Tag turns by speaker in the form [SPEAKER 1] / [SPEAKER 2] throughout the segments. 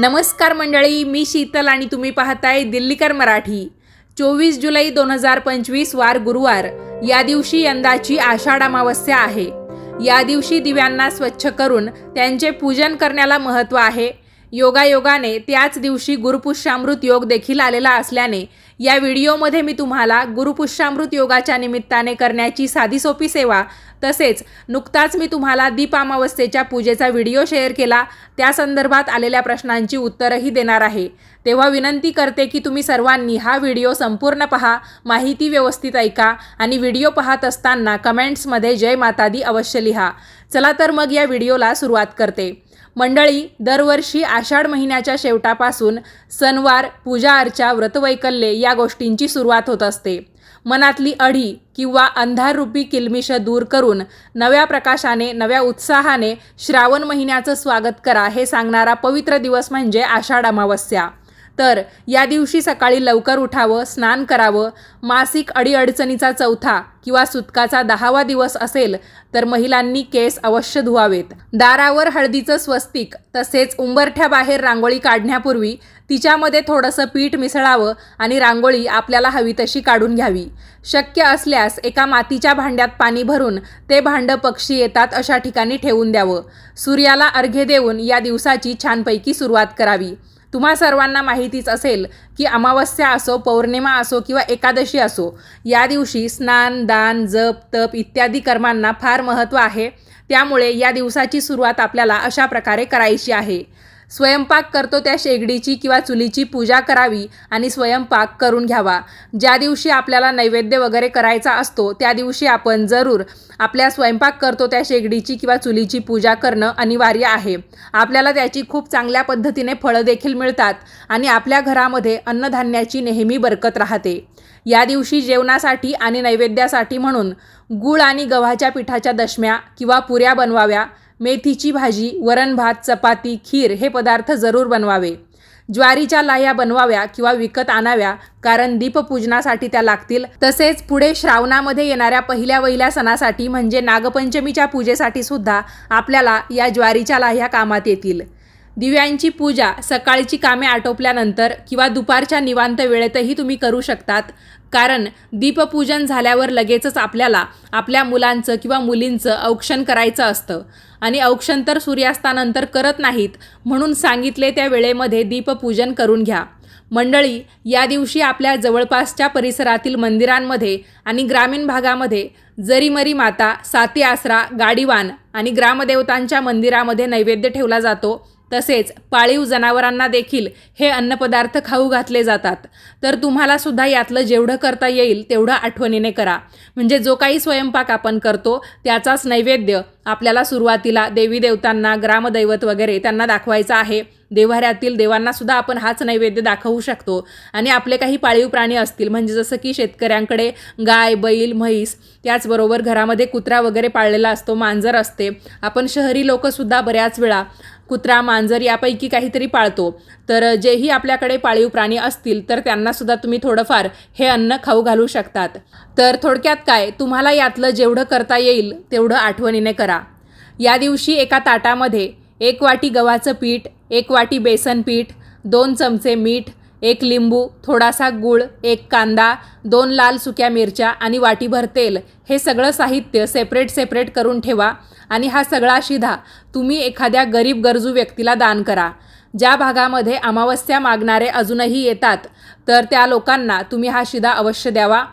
[SPEAKER 1] नमस्कार मंडळी मी शीतल आणि तुम्ही पाहताय दिल्लीकर मराठी. चोवीस जुलै दोन हजार पंचवीस वार गुरुवार. या दिवशी यंदाची आषाढ अमावस्या आहे. या दिवशी दिव्यांना स्वच्छ करून त्यांचे पूजन करण्याला महत्त्व आहे. योगायोगाने त्याच दिवशी गुरुपुष्यामृत योग देखील आलेला असल्याने या व्हिडिओमध्ये मी तुम्हाला गुरुपुष्यामृत योगाच्या निमित्ताने करण्याची साधी सोपी सेवा तसेच नुकताच मी तुम्हाला दीपामावस्थेच्या पूजेचा व्हिडिओ शेअर केला. त्या संदर्भात आलेल्या प्रश्नांची उत्तरही देणार आहे. तेव्हा विनंती करते की तुम्ही सर्वांनी हा व्हिडिओ संपूर्ण पहा माहिती व्यवस्थित ऐका आणि व्हिडिओ पाहत असताना कमेंट्समध्ये जय मातादी अवश्य लिहा. चला तर मग या व्हिडिओला सुरुवात करते. मंडळी दरवर्षी आषाढ महिन्याच्या शेवटापासून सणवार पूजा अर्चा व्रतवैकल्ये या गोष्टींची सुरुवात होत असते. मनातली अढी किंवा अंधाररूपी किलमिश दूर करून नव्या प्रकाशाने नव्या उत्साहाने श्रावण महिन्याचं स्वागत करा हे सांगणारा पवित्र दिवस म्हणजे आषाढ अमावस्या. तर या दिवशी सकाळी लवकर उठावं स्नान करावं मासिक अडीअडचणीचा चौथा किंवा सुतकाचा दहावा दिवस असेल तर महिलांनी केस अवश्य धुवावेत. दारावर हळदीचं स्वस्तिक तसेच उंबरठ्याबाहेर रांगोळी काढण्यापूर्वी तिच्यामध्ये थोडंसं पीठ मिसळावं आणि रांगोळी आपल्याला हवी तशी काढून घ्यावी. शक्य असल्यास एका मातीच्या भांड्यात पाणी भरून ते भांडं पक्षी येतात अशा ठिकाणी ठेवून द्यावं. सूर्याला अर्घ्य देऊन या दिवसाची छानपैकी सुरुवात करावी. तुम्हा सर्वांना माहितीच असेल की अमावस्या असो पौर्णिमा असो किंवा एकादशी असो या दिवशी स्नान दान जप तप इत्यादी कर्मांना फार महत्त्व आहे. त्यामुळे या दिवसाची सुरुवात आपल्याला अशा प्रकारे करायची आहे. स्वयंपाक करतो त्या शेगडीची किंवा चुलीची पूजा करावी आणि स्वयंपाक करून घ्यावा. ज्या दिवशी आपल्याला नैवेद्य वगैरे करायचा असतो त्या दिवशी आपण जरूर आपल्या स्वयंपाक करतो त्या शेगडीची किंवा चुलीची पूजा करणं अनिवार्य आहे. आपल्याला त्याची खूप चांगल्या पद्धतीने फळं देखील मिळतात आणि आपल्या घरामध्ये अन्नधान्याची नेहमी बरकत राहते. या दिवशी जेवणासाठी आणि नैवेद्यासाठी म्हणून गूळ आणि गव्हाच्या पिठाच्या दशम्या किंवा पुऱ्या बनवाव्या. मेथीची भाजी वरण भात चपाती खीर हे पदार्थ जरूर बनवावे. ज्वारीच्या लाह्या बनवाव्या किंवा विकत आणाव्या कारण दीपपूजनासाठी त्या लागतील. तसेच पुढे श्रावणामध्ये येणाऱ्या पहिल्या वहिल्या सणासाठी म्हणजे नागपंचमीच्या पूजेसाठी सुद्धा आपल्याला या ज्वारीच्या लाह्या कामात येतील. दिव्यांची पूजा सकाळची कामे आटोपल्यानंतर किंवा दुपारच्या निवांत वेळेतही तुम्ही करू शकतात. कारण दीपपूजन झाल्यावर लगेचच आपल्याला आपल्या मुलांचं किंवा मुलींचं औक्षण करायचं असतं. आणि औक्षण तर सूर्यास्तानंतर करत नाहीत म्हणून सांगितले त्या वेळेमध्ये दीपपूजन करून घ्या. मंडळी या दिवशी आपल्या जवळपासच्या परिसरातील मंदिरांमध्ये आणि ग्रामीण भागामध्ये जरीमरी माता साती आसरा गाडीवान आणि ग्रामदेवतांच्या मंदिरामध्ये नैवेद्य ठेवला जातो. तसेच पाळीव जनावरांना देखील हे अन्नपदार्थ खाऊ घातले जातात. तर तुम्हाला सुद्धा यातलं जेवढं करता येईल तेवढं आठवणीने करा. म्हणजे जो काही स्वयंपाक आपण करतो त्याचाच नैवेद्य आपल्याला सुरुवातीला देवी देवतांना ग्रामदैवत वगैरे त्यांना दाखवायचा आहे. देव्हाऱ्यातील देवांना सुद्धा आपण हाच नैवेद्य दाखवू शकतो. आणि आपले काही पाळीव प्राणी असतील म्हणजे जसं की शेतकऱ्यांकडे गाय बैल म्हैस त्याचबरोबर घरामध्ये कुत्रा वगैरे पाळलेला असतो मांजर असते. आपण शहरी लोकसुद्धा बऱ्याच वेळा कुत्रा मांजर यापैकी काहीतरी पाळतो. तर जेही आपल्याकडे पाळीव प्राणी असतील तर त्यांनासुद्धा तुम्ही थोडंफार हे अन्न खाऊ घालू शकतात. तर थोडक्यात काय? तुम्हाला यातलं जेवढं करता येईल तेवढं आठवणीने करा. या दिवशी एका ताटामध्ये एक वाटी गव्हाचं पीठ एक वाटी बेसन पीठ दोन चमचे मीठ एक लिंबू थोडासा गूळ एक कांदा दोन लाल सुक्या मिरच्या आणि वाटीभर तेल. हे सगळं साहित्य सेपरेट सेपरेट करून ठेवा आणि हा सगळा शिधा तुम्ही एखाद्या गरीब गरजू व्यक्तीला दान करा. ज्या भागामध्ये अमावस्या मागणारे अजूनही येतात तर त्या लोकांना तुम्ही हा शिधा अवश्य द्यावा.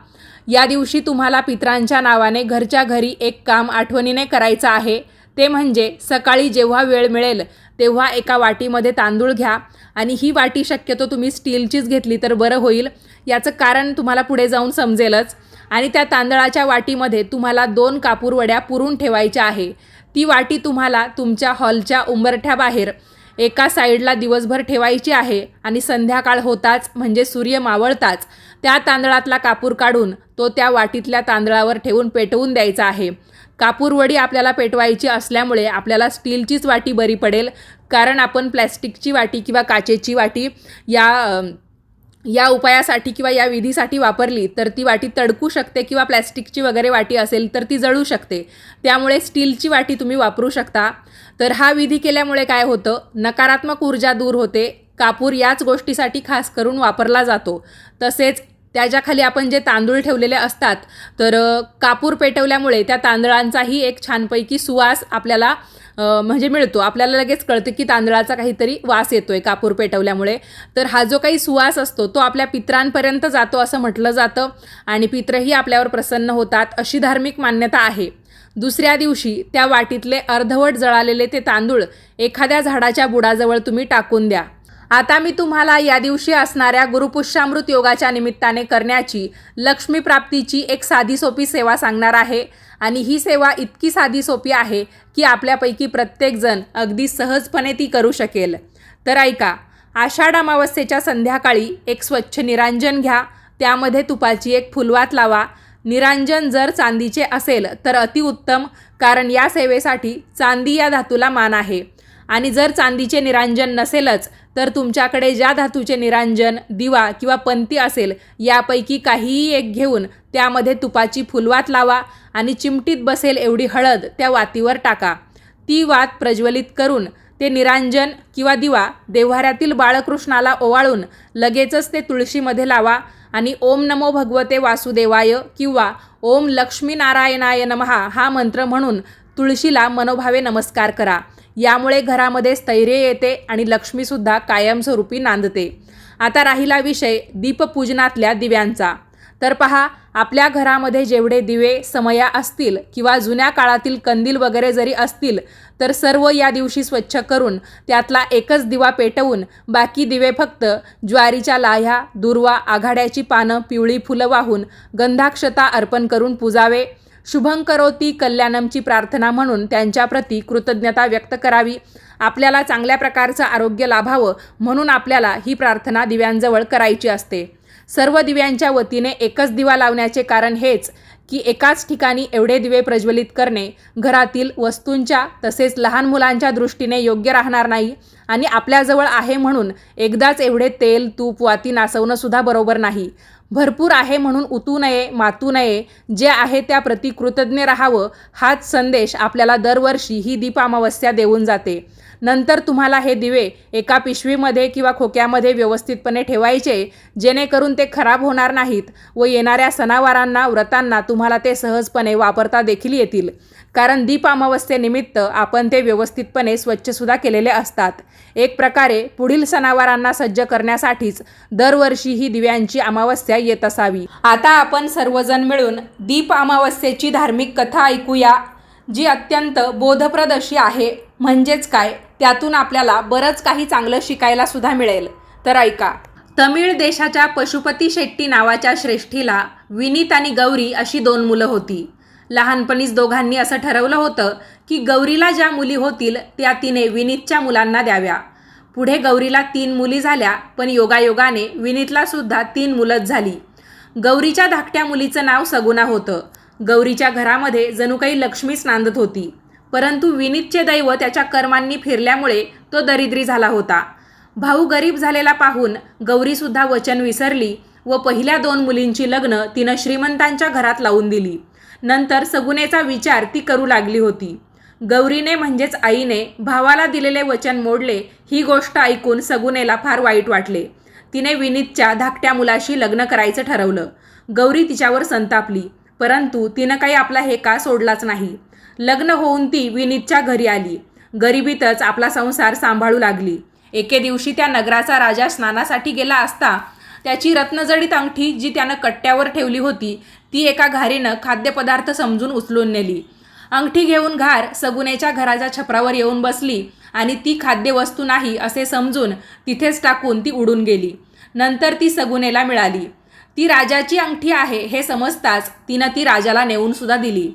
[SPEAKER 1] या दिवशी तुम्हाला पित्रांच्या नावाने घरच्या घरी एक काम आठवणीने करायचं आहे. ते म्हणजे सकाळी जेव्हा वेळ मिळेल तेव्हा एका वाटीमध्ये तांदूळ घ्या. आणि ही वाटी शक्यतो तुम्ही स्टीलचीच घेतली तर बरं होईल. याचं कारण तुम्हाला पुढे जाऊन समजेलच. आणि त्या तांदळाच्या वाटीमध्ये तुम्हाला दोन कापूर वड्या पुरून ठेवायच्या आहे. ती वाटी तुम्हाला तुमच्या हॉलच्या उंबरठ्याबाहेर एका साईडला दिवसभर ठेवायची आहे आणि संध्याकाळ होताच म्हणजे सूर्य मावळताच त्या तांदळातला कापूर काढून तो त्या वाटीतल्या तांदळावर ठेवून पेटवून द्यायचा आहे. कापूरवडी आपल्याला पेटवायची असल्यामुळे आपल्याला स्टीलचीच वाटी बरी पडेल. कारण आपण प्लॅस्टिकची वाटी किंवा काचेची वाटी या या उपायासाठी किंवा या विधीसाठी वापरली तर ती वाटी तडकू शकते किंवा प्लॅस्टिकची वगैरे वाटी असेल तर ती जळू शकते. त्यामुळे स्टीलची वाटी तुम्ही वापरू शकता. तर हा विधी केल्यामुळे काय होतं? नकारात्मक ऊर्जा दूर होते. कापूर याच गोष्टीसाठी खास करून वापरला जातो. तसेच त्याच्याखाली आपण जे तांदूळ ठेवलेले असतात तर कापूर पेटवल्यामुळे त्या तांदळांचाही एक छानपैकी सुवास आपल्याला म्हणजे मिळतो. आपल्याला लगेच कळतं की तांदळाचा काहीतरी वास येतो आहे कापूर पेटवल्यामुळे. तर हा जो काही सुवास असतो तो आपल्या पित्रांपर्यंत जातो असं म्हटलं जातं आणि पित्रही आपल्यावर प्रसन्न होतात अशी धार्मिक मान्यता आहे. दुसऱ्या दिवशी त्या वाटीतले अर्धवट जळालेले ते तांदूळ एखाद्या झाडाच्या बुडाजवळ तुम्ही टाकून द्या. आता मी तुम्हाला या दिवशी असणाऱ्या गुरुपुष्यामृत योगाच्या निमित्ताने करण्याची लक्ष्मी प्राप्तीची एक साधी सोपी सेवा सांगणार आहे. आणि ही सेवा इतकी साधी सोपी आहे की आपल्यापैकी प्रत्येकजण अगदी सहजपणे ती करू शकेल. तर ऐका आषाढ अमावस्येच्या संध्याकाळी एक स्वच्छ निरांजन घ्या. त्यामध्ये तुपाची एक फुलवात लावा. निरांजन जर चांदीचे असेल तर अतिउत्तम कारण या सेवेसाठी चांदी या धातूला मान आहे. आणि जर चांदीचे निरांजन नसेलच तर तुमच्याकडे ज्या धातूचे निरांजन दिवा किंवा पंती असेल यापैकी काहीही एक घेऊन त्यामध्ये तुपाची फुलवात लावा आणि चिमटीत बसेल एवढी हळद त्या वातीवर टाका. ती वात प्रज्वलित करून ते निरांजन किंवा दिवा देव्हाऱ्यातील बाळकृष्णाला ओवाळून लगेचच ते तुळशीमध्ये लावा आणि ओम नमो भगवते वासुदेवाय किंवा ओम लक्ष्मीनारायणाय नमहा हा मंत्र म्हणून तुळशीला मनोभावे नमस्कार करा. यामुळे घरामध्ये स्थैर्य येते आणि लक्ष्मीसुद्धा कायमस्वरूपी नांदते. आता राहिला विषय दीपपूजनातल्या दिव्यांचा. तर पहा आपल्या घरामध्ये जेवढे दिवे समया असतील किंवा जुन्या काळातील कंदील वगैरे जरी असतील तर सर्व या दिवशी स्वच्छ करून त्यातला एकच दिवा पेटवून बाकी दिवे फक्त ज्वारीच्या लाह्या दुर्वा आघाड्याची पानं पिवळी फुलं वाहून गंधाक्षता अर्पण करून पुजावे. शुभंकरोती कल्याणमची प्रार्थना म्हणून त्यांच्याप्रती कृतज्ञता व्यक्त करावी. आपल्याला चांगल्या प्रकारचं आरोग्य लाभावं म्हणून आपल्याला ही प्रार्थना दिव्यांजवळ करायची असते. सर्व दिव्यांच्या वतीने एकच दिवा लावण्याचे कारण हेच की एकाच ठिकाणी एवढे दिवे प्रज्वलित करणे घरातील वस्तूंच्या तसेच लहान मुलांच्या दृष्टीने योग्य राहणार नाही आणि आपल्याजवळ आहे म्हणून एकदाच एवढे तेल तूप वाती नासवणंसुद्धा बरोबर नाही. भरपूर आहे म्हणून उतू नये मातू नये. जे आहे त्याप्रती कृतज्ञ राहावं. हाच संदेश आपल्याला दरवर्षी ही दीपामावस्या देऊन जाते. नंतर तुम्हाला हे दिवे एका पिशवीमध्ये किंवा खोक्यामध्ये व्यवस्थितपणे ठेवायचे जेणेकरून ते खराब होणार नाहीत व येणाऱ्या सणावारांना व्रतांना तुम्हाला ते सहजपणे वापरता देखील येतील. कारण दीप अमावस्येनिमित्त आपण ते व्यवस्थितपणे स्वच्छसुद्धा केलेले असतात. एक प्रकारे पुढील सणावारांना सज्ज करण्यासाठीच दरवर्षी ही दिव्यांची अमावस्या येत असावी. आता आपण सर्वजण मिळून दीप अमावस्येची धार्मिक कथा ऐकूया जी अत्यंत बोधप्रद अशी आहे. म्हणजेच काय? त्यातून आपल्याला बरंच काही चांगलं शिकायला सुद्धा मिळेल. तर ऐका. तमिळ देशाच्या पशुपती शेट्टी नावाच्या श्रेष्ठीला विनीत आणि गौरी अशी दोन मुलं होती. लहानपणीच दोघांनी असं ठरवलं होतं की गौरीला ज्या मुली होतील त्या तिने विनीतच्या मुलांना द्याव्या. पुढे गौरीला तीन मुली झाल्या पण योगायोगाने विनीतला सुद्धा तीन मुलंच झाली. गौरीच्या धाकट्या मुलीचं नाव सगुणा होतं. गौरीच्या घरामध्ये जणू काही लक्ष्मीच नांदत होती. परंतु विनीतचे दैव त्याच्या कर्मांनी फिरल्यामुळे तो दरिद्री झाला होता. भाऊ गरीब झालेला पाहून गौरीसुद्धा वचन विसरली व पहिल्या दोन मुलींची लग्न तिनं श्रीमंतांच्या घरात लावून दिली. नंतर सगुनेचा विचार ती करू लागली होती. गौरीने म्हणजेच आईने भावाला दिलेले वचन मोडले ही गोष्ट ऐकून सगुनेला फार वाईट वाटले. तिने विनीतच्या धाकट्या मुलाशी लग्न करायचं ठरवलं. गौरी तिच्यावर संतापली परंतु तिनं काही आपला हे का सोडलाच नाही. लग्न होऊन ती विनीतच्या घरी आली. गरिबीतच आपला संसार सांभाळू लागली. एके दिवशी त्या नगराचा राजा स्नानासाठी गेला असता त्याची रत्नजडीत अंगठी जी त्यानं कट्ट्यावर ठेवली होती ती एका घारीनं खाद्यपदार्थ समजून उचलून नेली. अंगठी घेऊन घार सगुनेच्या घराच्या छपरावर येऊन बसली आणि ती खाद्यवस्तू नाही असे समजून तिथेच टाकून ती उडून गेली. नंतर ती सगुनेला मिळाली. ती राजाची अंगठी आहे हे समजताच तिनं ती राजाला नेऊन सुद्धा दिली.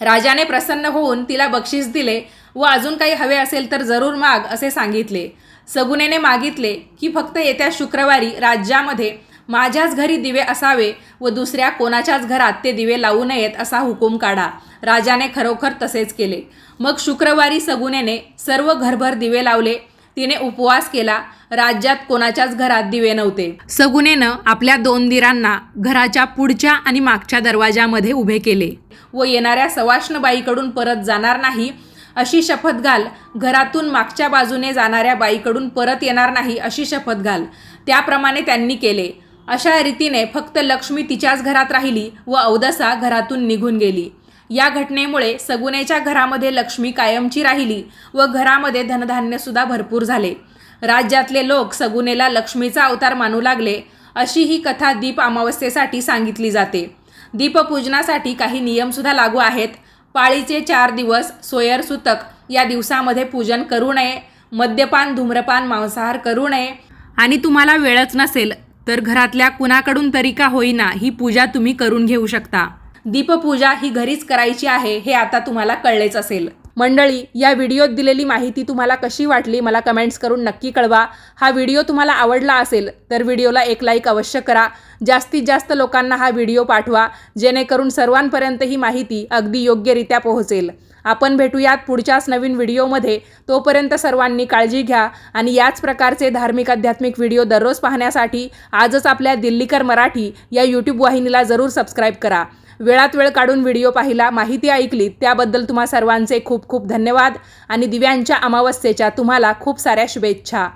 [SPEAKER 1] राजाने प्रसन्न होऊन तिला बक्षीस दिले व अजून काही हवे असेल तर जरूर माग असे सांगितले. सगुनेने मागितले की फक्त येत्या शुक्रवारी राज्यामध्ये माझ्याच घरी दिवे असावे व दुसऱ्या कोणाच्याच घरात ते दिवे लावू नयेत असा हुकूम काढा. राजाने खरोखर तसेच केले. मग शुक्रवारी सगुनेने सर्व घरभर दिवे लावले. तिने उपवास केला. राज्यात कोणाच्याच घरात दिवे नव्हते. सगुनेनं आपल्या दोन दिरांना घराच्या पुढच्या आणि मागच्या दरवाजामध्ये उभे केले व येणाऱ्या सवाष्णबाईकडून परत जाणार नाही अशी शपथ घाल. घरातून मागच्या बाजूने जाणाऱ्या बाईकडून परत येणार नाही अशी शपथ घाल. त्याप्रमाणे त्यांनी केले. अशा रीतीने फक्त लक्ष्मी तिच्याच घरात राहिली व अवदसा घरातून निघून गेली. या घटनेमुळे सगुनेच्या घरामध्ये लक्ष्मी कायमची राहिली व घरामध्ये धनधान्यसुद्धा भरपूर झाले. राज्यातले लोक सगुनेला लक्ष्मीचा अवतार मानू लागले अशी ही कथा दीप अमावस्येसाठी सांगितली जाते. दीपपूजनासाठी काही नियमसुद्धा लागू आहेत. पाळीचे चार दिवस सोयर सुतक या दिवसामध्ये पूजन करू नये. मद्यपान धूम्रपान मांसाहार करू नये. आणि तुम्हाला वेळच नसेल तर घरातल्या कुणाकडून तरी का होईना ही पूजा तुम्ही करून घेऊ शकता. दीपपूजा ही घरीच करायची आहे हे आता तुम्हाला कळलेच असेल. मंडळी या व्हिडिओत दिलेली माहिती तुम्हाला कशी वाटली मला कमेंट्स करून नक्की कळवा. हा व्हिडिओ तुम्हाला आवडला असेल तर व्हिडिओला एक लाईक अवश्य करा. जास्तीत जास्त लोकांना हा व्हिडिओ पाठवा जेणेकरून सर्वांपर्यंत ही माहिती अगदी योग्यरित्या पोहोचेल. आपण भेटूयात पुढच्याच नवीन व्हिडिओमध्ये. तोपर्यंत सर्वांनी काळजी घ्या आणि याच प्रकारचे धार्मिक आध्यात्मिक व्हिडिओ दररोज पाहण्यासाठी आजच आपल्या दिल्लीकर मराठी या यूट्यूब वाहिनीला जरूर सबस्क्राईब करा. वेळात वेळ काढून व्हिडिओ पाहिला माहिती ऐकली त्याबद्दल तुम्हा सर्वांचे खूप खूप धन्यवाद आणि दिव्यांच्या अमावस्येच्या तुम्हाला खूप साऱ्या शुभेच्छा.